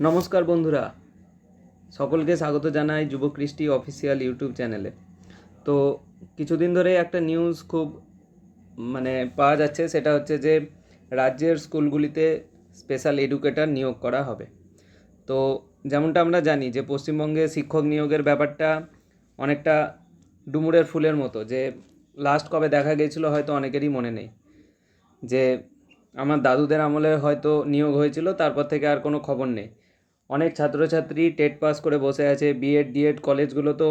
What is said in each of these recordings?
নমস্কার বন্ধুরা। সকলকে স্বাগত জানাই যুব কৃষ্টি অফিসিয়াল ইউটিউব চ্যানেলে। তো কিছুদিন ধরে একটা নিউজ খুব মানে পাওয়া যাচ্ছে, সেটা হচ্ছে যে রাজ্যের স্কুলগুলিতে স্পেশাল এডুকেটর নিয়োগ করা হবে। তো যেমনটা আমরা জানি যে পশ্চিমবঙ্গে শিক্ষক নিয়োগের ব্যাপারটা অনেকটা ডুমুরের ফুলের মতো, যে লাস্ট কবে দেখা গিয়েছিল হয়তো অনেকেরই মনে নেই। যে আমার দাদুদের আমলে হয়তো নিয়োগ হয়েছিল, তারপর থেকে আর কোনো খবর নেই। অনেক ছাত্রছাত্রী টেট পাস করে বসে আছে বিএড ডিএড কলেজগুলো তো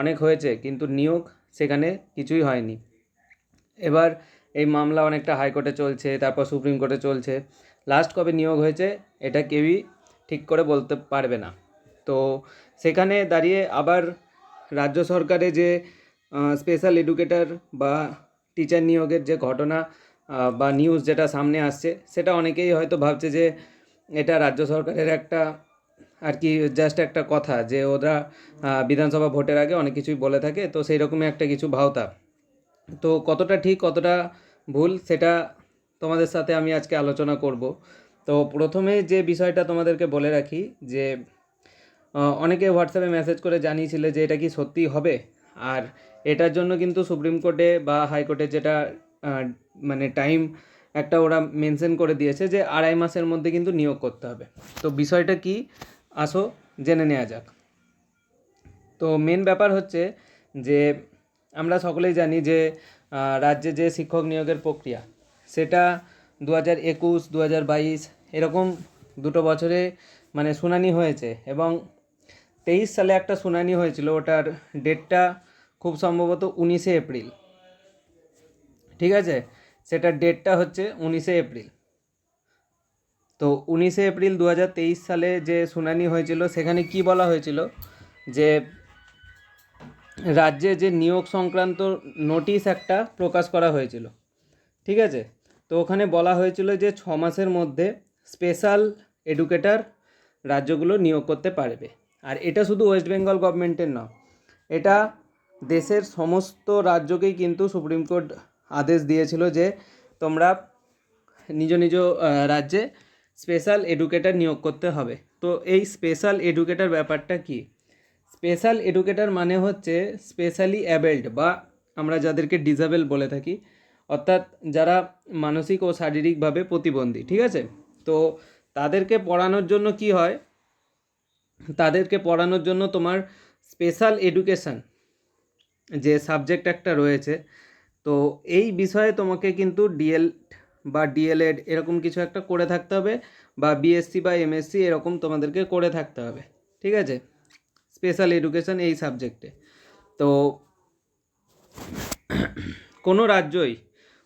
অনেক হয়েছে, কিন্তু নিয়োগ সেখানে কিছুই হয়নি। এবার এই মামলা অনেকটা হাইকোর্টে চলছে, তারপর সুপ্রিম কোর্টে চলছে। লাস্ট কবে নিয়োগ হয়েছে, এটা কেউই ঠিক করে বলতে পারবে না। তো সেখানে দাঁড়িয়ে আবার রাজ্য সরকারে যে স্পেশাল এডুকেটর বা টিচার নিয়োগের যে ঘটনা বা নিউজ যেটা সামনে আসছে, সেটা অনেকেই হয়তো ভাবছে যে, এটা রাজ্য সরকারের একটা আর কি জাস্ট একটা কথা যে ওরা বিধানসভা ভোটের আগে অনেক কিছুই বলে থাকে, তো সেই রকমই একটা কিছু ভাওতা। তো কতটা ঠিক, কতটা ভুল সেটা তোমাদের সাথে আমি আজকে আলোচনা করব। তো প্রথমে যে বিষয়টা তোমাদেরকে বলে রাখি যে অনেকে হোয়াটসঅ্যাপে মেসেজ করে জানিয়েছিলে যে এটা কি সত্যি হবে? আর এটার জন্য কিন্তু সুপ্রিম কোর্টে বা হাইকোর্টে যেটা মানে টাইম একটা ওরা মেনশন করে দিয়েছে যে আড়াই মাসের মধ্যে কিন্তু নিয়োগ করতে হবে। তো বিষয়টা কি? আসো, জেনে নেওয়া যাক। তো মেন ব্যাপার হচ্ছে যে আমরা সকলেই জানি যে রাজ্যে যে শিক্ষক নিয়োগের প্রক্রিয়া, সেটা দু হাজার একুশ দু হাজার বাইশ এরকম দুটো বছরে মানে শুনানি হয়েছে এবং তেইশ সালে একটা শুনানি হয়েছিল, ওটার ডেটটা খুব সম্ভবত উনিশে এপ্রিল। ঠিক আছে? সেটার ডেটটা হচ্ছে উনিশে এপ্রিল। তো উনিশে এপ্রিল দু হাজার তেইশ সালে যে শুনানি হয়েছিল, সেখানে কি বলা হয়েছিল? যে রাজ্যে যে নিয়োগ সংক্রান্ত নোটিশ একটা প্রকাশ করা হয়েছিল। ঠিক আছে? তো ওখানে বলা হয়েছিল যে ছ মাসের মধ্যে স্পেশাল এডুকেটর রাজ্যগুলো নিয়োগ করতে পারবে। আর এটা শুধু ওয়েস্ট বেঙ্গল গভর্নমেন্টের নয়, এটা দেশের সমস্ত রাজ্যকেই কিন্তু সুপ্রিম কোর্ট আদেশ দিয়েছিল যে তোমরা নিজ নিজ রাজ্যে স্পেশাল এডুকেটর নিয়োগ করতে হবে। তো এই স্পেশাল এডুকেটর ব্যাপারটা কি? স্পেশাল এডুকেটর মানে হচ্ছে স্পেশালি অ্যাবেল্ড বা আমরা যাদেরকে ডিজেবল বলে থাকি, অর্থাৎ যারা মানসিক ও শারীরিকভাবে প্রতিবন্ধী, ঠিক আছে? তো তাদেরকে পড়ানোর জন্য কি হয়? তাদেরকে পড়ানোর জন্য তোমার স্পেশাল এডুকেশন যে সাবজেক্ট একটা রয়েছে তো এই বিষয়ে তোমাকে কিন্তু ডিএল বা ডিএলএড এরকম কিছু একটা করে থাকতে হবে বা বিএসসি বা এমএসসি এরকম তোমাদেরকে করে থাকতে হবে, ঠিক আছে? স্পেশাল এডুকেশন এই সাবজেক্টে তো কোনো রাজ্যই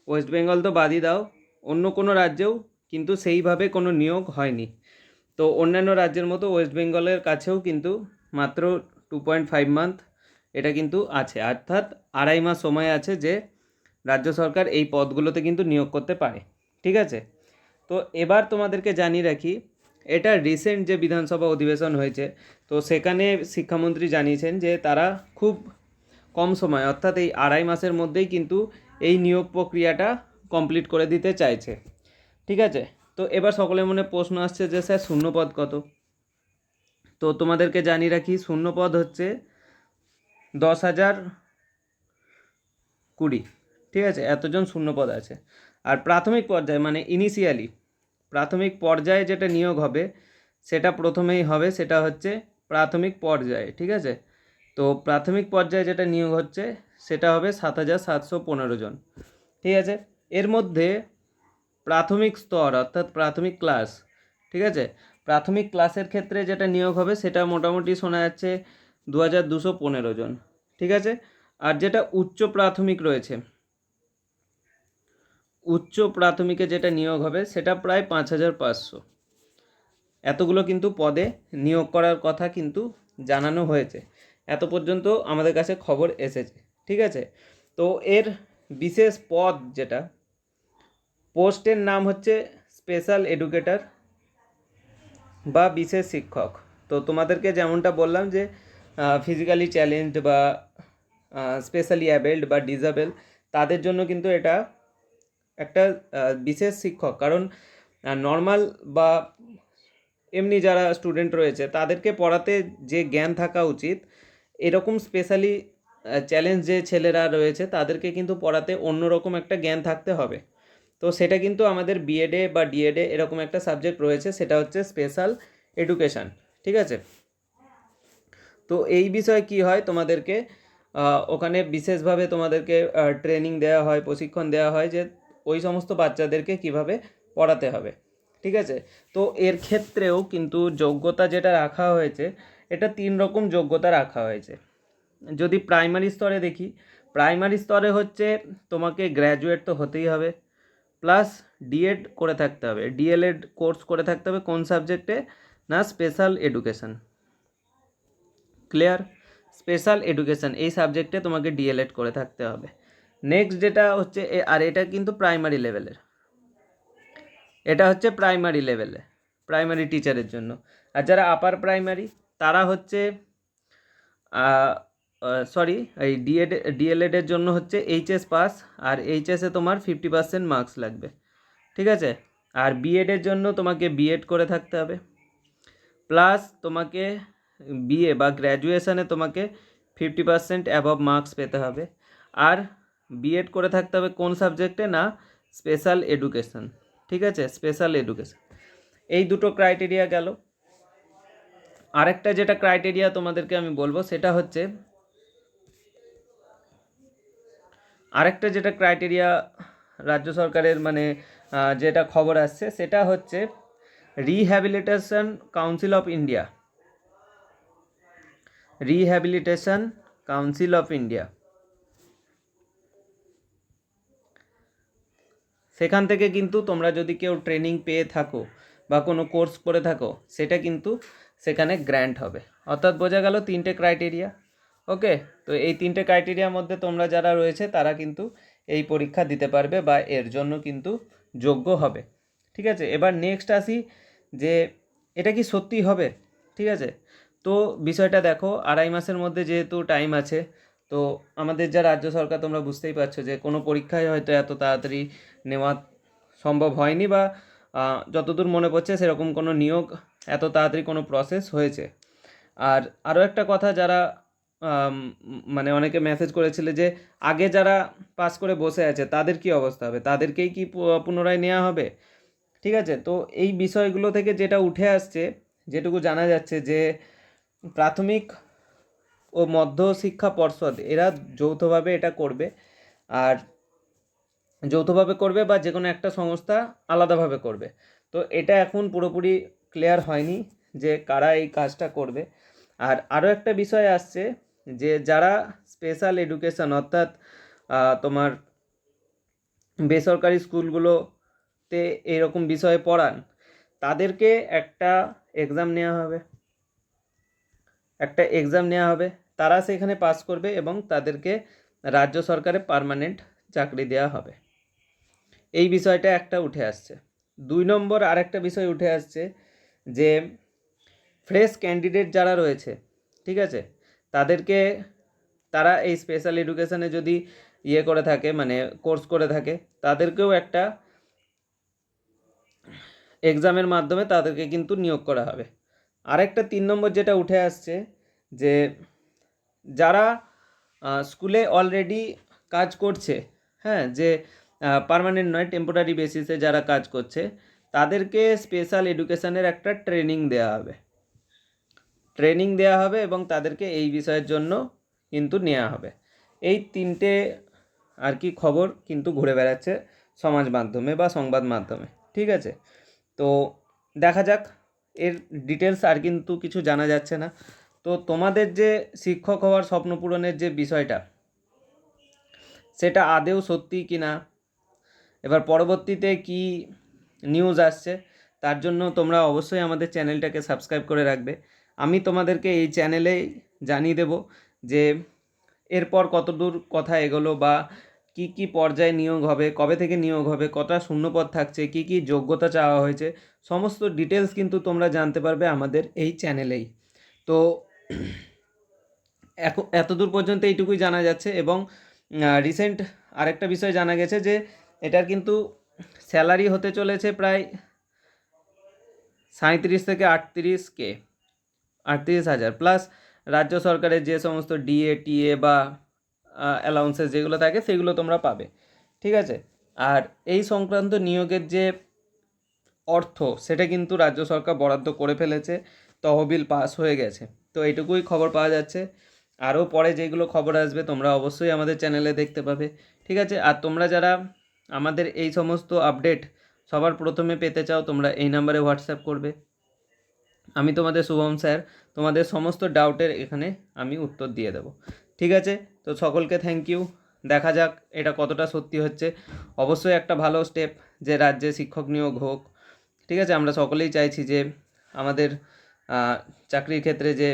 ওয়েস্ট বেঙ্গল তো বাদই দাও, অন্য কোনো রাজ্যেও কিন্তু সেইভাবে কোনো নিয়োগ হয়নি। তো অন্যান্য রাজ্যের মতো ওয়েস্ট বেঙ্গলের কাছেও কিন্তু মাত্র টু পয়েন্ট ফাইভ মান্থ এটা কিন্তু আছে। অর্থাৎ আড়াই মাস সময় আছে যে রাজ্য সরকার এই পদগুলোতে কিন্তু নিয়োগ করতে পারে, ঠিক আছে? তো এবার তোমাদেরকে জানিয়ে রাখি, এটা রিসেন্ট যে বিধানসভা অধিবেশন হয়েছে, তো সেখানে শিক্ষামন্ত্রী জানিয়েছেন যে তারা খুব কম সময়, অর্থাৎ এই আড়াই মাসের মধ্যেই কিন্তু এই নিয়োগ প্রক্রিয়াটা কমপ্লিট করে দিতে চাইছে, ঠিক আছে? তো এবার সকলের মনে প্রশ্ন আসছে যে স্যার শূন্যপদ কত? তো তোমাদেরকে জানিয়ে রাখি, শূন্যপদ হচ্ছে দশ হাজার কুড়ি। ঠিক আছে? এতজন শূন্যপদ আছে। আর প্রাথমিক পর্যায়ে মানে ইনিশিয়ালি প্রাথমিক পর্যায়ে যেটা নিয়োগ হবে, সেটা প্রথমেই হবে, সেটা হচ্ছে প্রাথমিক পর্যায়ে, ঠিক আছে? তো প্রাথমিক পর্যায়ে যেটা নিয়োগ হচ্ছে, সেটা হবে সাত হাজার সাতশো পনেরো জন, ঠিক আছে? এর মধ্যে প্রাথমিক স্তর, অর্থাৎ প্রাথমিক ক্লাস ঠিক আছে? প্রাথমিক ক্লাসের ক্ষেত্রে যেটা নিয়োগ হবে, সেটা মোটামুটি শোনা যাচ্ছে দু হাজার দুশো পনেরো জন, ঠিক আছে? আর যেটা উচ্চ প্রাথমিক রয়েছে উচ্চ প্রাথমিকে যেটা নিয়োগ হবে, সেটা প্রায় পাঁচ হাজার পাঁচশো। এতগুলো কিন্তু পদে নিয়োগ করার কথা কিন্তু জানানো হয়েছে। এত পর্যন্ত আমাদের কাছে খবর এসেছে, ঠিক আছে? তো এর বিশেষ পদ যেটা, পোস্টের নাম হচ্ছে স্পেশাল এডুকেটর বা বিশেষ শিক্ষক। তো তোমাদেরকে যেমনটা বললাম যে ফিজিক্যালি চ্যালেঞ্জড বা স্পেশালি অ্যাবেল্ড বা ডিজেবল তাদের জন্য কিন্তু এটা একটা বিশেষ শিক্ষক। কারণ নর্মাল বা এমনি যারা স্টুডেন্ট রয়েছে, তাদেরকে পড়াতে যে জ্ঞান থাকা উচিত, এরকম স্পেশালি চ্যালেঞ্জ যে ছেলেরা রয়েছে, তাদেরকে কিন্তু পড়াতে অন্যরকম একটা জ্ঞান থাকতে হবে। তো সেটা কিন্তু আমাদের বিএডে বা ডিএডে এরকম একটা সাবজেক্ট রয়েছে, সেটা হচ্ছে স্পেশাল এডুকেশান ঠিক আছে? তো এই বিষয়ে কি হয় তোমাদেরকে ওখানে বিশেষভাবে তোমাদেরকে ট্রেনিং দেওয়া হয়, প্রশিক্ষণ দেওয়া হয় যে ওই সমস্ত বাচ্চাদেরকে কীভাবে পড়াতে হবে, ঠিক আছে? তো এর ক্ষেত্রেও কিন্তু যোগ্যতা যেটা রাখা হয়েছে, এটা তিন রকম যোগ্যতা রাখা হয়েছে। যদি প্রাইমারি স্তরে দেখি, প্রাইমারি স্তরে হচ্ছে তোমাকে গ্র্যাজুয়েট তো হতেই হবে, প্লাস ডিএড করে থাকতে হবে, ডিএলএড কোর্স করে থাকতে হবে কোন সাবজেক্টে? না, special education. Clear? Special education, এই সাবজেক্টে তোমাকে ডিএলএড করে থাকতে হবে। নেক্সট যেটা হচ্ছে আর এটা কিন্তু প্রাইমারি লেভেলের এটা হচ্ছে প্রাইমারি লেভেলে প্রাইমারি টিচারের জন্য। আর যারা আপার প্রাইমারি তারা হচ্ছে সরি এই ডিএড ডিএলএডের জন্য হচ্ছে এইচএস পাস আর এইচএসে তোমার ফিফটি পার্সেন্ট মার্কস লাগবে। ঠিক আছে? আর বিএডের জন্য তোমাকে বিএড করে থাকতে হবে। প্লাস তোমাকে বিএ বা গ্র্যাজুয়েশনে তোমাকে ফিফটি পার্সেন্ট অ্যাবভ মার্কস পেতে হবে। আর বিএড করে থাকতে হবে কোন সাবজেক্টে না স্পেশাল এডুকেশন, ঠিক আছে? Special education. এই দুটো ক্রাইটেরিয়া গেল। আরেকটা যেটা ক্রাইটেরিয়া তোমাদেরকে আমি বলব, সেটা হচ্ছে আরেকটা যেটা ক্রাইটেরিয়া রাজ্য সরকারের মানে যেটা খবর আসছে, সেটা হচ্ছে rehabilitation council of India rehabilitation council of India সেখান থেকে কিন্তু তোমরা যদি কেউ ট্রেনিং পেয়ে থাকো বা কোনো কোর্স করে থাকো, সেটা কিন্তু সেখানে গ্র্যান্ট হবে। অর্থাৎ বোঝা গেল তিনটে ক্রাইটেরিয়া ওকে তো এই তিনটে ক্রাইটেরিয়ার মধ্যে তোমরা যারা রয়েছে, তারা কিন্তু এই পরীক্ষা দিতে পারবে বা এর জন্য কিন্তু যোগ্য হবে। ঠিক আছে? এবার নেক্সট আসি যে এটা কি সত্যি হবে? ঠিক আছে? তো বিষয়টা দেখো, আড়াই মাসের মধ্যে যেহেতু টাইম আছে তো আমাদের যা রাজ্য সরকার তোমরা বুঝতেই পারছ যে কোনো পরীক্ষায় হয়তো এত তাড়াতাড়ি নেওয়া সম্ভব হয়নি বা যতদূর মনে পড়ছে সেরকম কোনো নিয়োগ, এত তাড়াতাড়ি কোনো প্রসেস হয়েছে। আর আরও একটা কথা যারা মানে অনেকে মেসেজ করেছিল যে আগে যারা পাস করে বসে আছে তাদের কি অবস্থা হবে? তাদেরকেই কি পুনরায় নেওয়া হবে? ঠিক আছে? তো এই বিষয়গুলো থেকে যেটা উঠে আসছে, যেটুকু জানা যাচ্ছে যে প্রাথমিক ও মধ্য শিক্ষা পর্ষদ, এরা যৌথভাবে এটা করবে। আর যৌথভাবে করবে বা যে কোনো একটা সংস্থা আলাদাভাবে করবে। তো এটা এখন পুরোপুরি ক্লিয়ার হয়নি যে কারা এই কাজটা করবে। আর আরও একটা বিষয় আসছে যে যারা স্পেশাল এডুকেশন অর্থাৎ তোমার বেসরকারি স্কুলগুলোতে এরকম বিষয়ে পড়ান, তাদেরকে একটা এক্সাম নেওয়া হবে। একটা এক্সাম নেওয়া হবে। তারা সেখানে পাস করবে এবং তাদেরকে রাজ্য সরকারে পার্মানেন্ট চাকরি দেওয়া হবে। এই বিষয়টা একটা উঠে আসছে। দুই নম্বর আরেকটা বিষয় উঠে আসছে যে ফ্রেশ ক্যান্ডিডেট যারা রয়েছে, ঠিক আছে? তাদেরকে তারা এই স্পেশাল এডুকেশনে যদি ইয়ে করে থাকে মানে কোর্স করে থাকে, তাদেরকেও একটা এক্সামের মাধ্যমে তাদেরকে কিন্তু নিয়োগ করা হবে। আরেকটা তিন নম্বর যেটা উঠে আসছে যে যারা স্কুলে অলরেডি কাজ করছে হ্যাঁ যে পার্মানেন্ট নয় টেম্পোরারি বেসিসে যারা কাজ করছে, তাদেরকে স্পেশাল এডুকেশনের একটা ট্রেনিং দেওয়া হবে। ট্রেনিং দেওয়া হবে এবং তাদেরকে এই বিষয়ের জন্য কিন্তু নেওয়া হবে। এই তিনটে আর কি খবর কিন্তু ঘুরে বেড়াচ্ছে সমাজ মাধ্যমে বা সংবাদ মাধ্যমে, ঠিক আছে? তো দেখা যাক এর ডিটেলস আর কিন্তু কিছু জানা যাচ্ছে না। তো তোমাদের যে শিক্ষক হওয়ার স্বপ্ন পূরণের যে বিষয়টা, সেটা আদেও সত্যি কি না এবার পরবর্তীতে কি নিউজ আসছে, তার জন্য তোমরা অবশ্যই আমাদের চ্যানেলটাকে সাবস্ক্রাইব করে রাখবে। আমি তোমাদেরকে এই চ্যানেলেই জানিয়ে দেব যে, এরপর কতদূর কথা এগোলো বা কি কি পর্যায়ে নিয়োগ হবে, কবে থেকে নিয়োগ হবে, কটা শূন্যপদ থাকছে, কি কি যোগ্যতা চাওয়া হয়েছে, সমস্ত ডিটেলস কিন্তু তোমরা জানতে পারবে আমাদের এই চ্যানেলেই। তো এখন এতদূর পর্যন্ত এইটুকুই জানা যাচ্ছে এবং রিসেন্ট আরেকটা বিষয় জানা গেছে যে, এটার কিন্তু স্যালারি হতে চলেছে প্রায় সাঁত্রিশ থেকে আটত্রিশ কে, আটত্রিশ হাজার। প্লাস রাজ্য সরকারের যে সমস্ত ডিএ টিএ বা অ্যালাউন্সেস যেগুলো থাকে সেগুলো তোমরা পাবে, ঠিক আছে? আর এই সংক্রান্ত নিয়োগের যে অর্থ, সেটা কিন্তু রাজ্য সরকার বরাদ্দ করে ফেলেছে, তহবিল পাস হয়ে গেছে। তো এইটুকুই খবর পাওয়া যাচ্ছে। আরও পরে যেগুলো খবর আসবে তোমরা অবশ্যই আমাদের চ্যানেলে দেখতে পাবে, ঠিক আছে? আর তোমরা যারা আমাদের এই সমস্ত আপডেট সবার প্রথমে পেতে চাও, তোমরা এই নাম্বারে হোয়াটসঅ্যাপ করবে। আমি তোমাদের শুভম স্যার তোমাদের সমস্ত ডাউটের এখানে আমি উত্তর দিয়ে দেবো, ঠিক আছে? তো সকলকে থ্যাংক ইউ দেখা যাক এটা কতটা সত্যি হচ্ছে। অবশ্যই একটা ভালো স্টেপ যে রাজ্যে শিক্ষক নিয়োগ হোক। ঠিক আছে, আমরা সকলেই চাইছি যে আমাদের চাকরির ক্ষেত্রে যে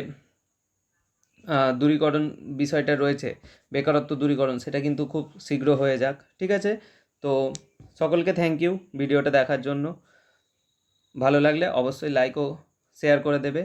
দূরীকরণ বিষয়টা রয়েছে, বেকারত্ব দূরীকরণ, সেটা কিন্তু খুব শীঘ্র হয়ে যাক। ঠিক আছে? তো সকলকে থ্যাংক ইউ ভিডিওটা দেখার জন্য। ভালো লাগলে অবশ্যই লাইক ও শেয়ার করে দেবে।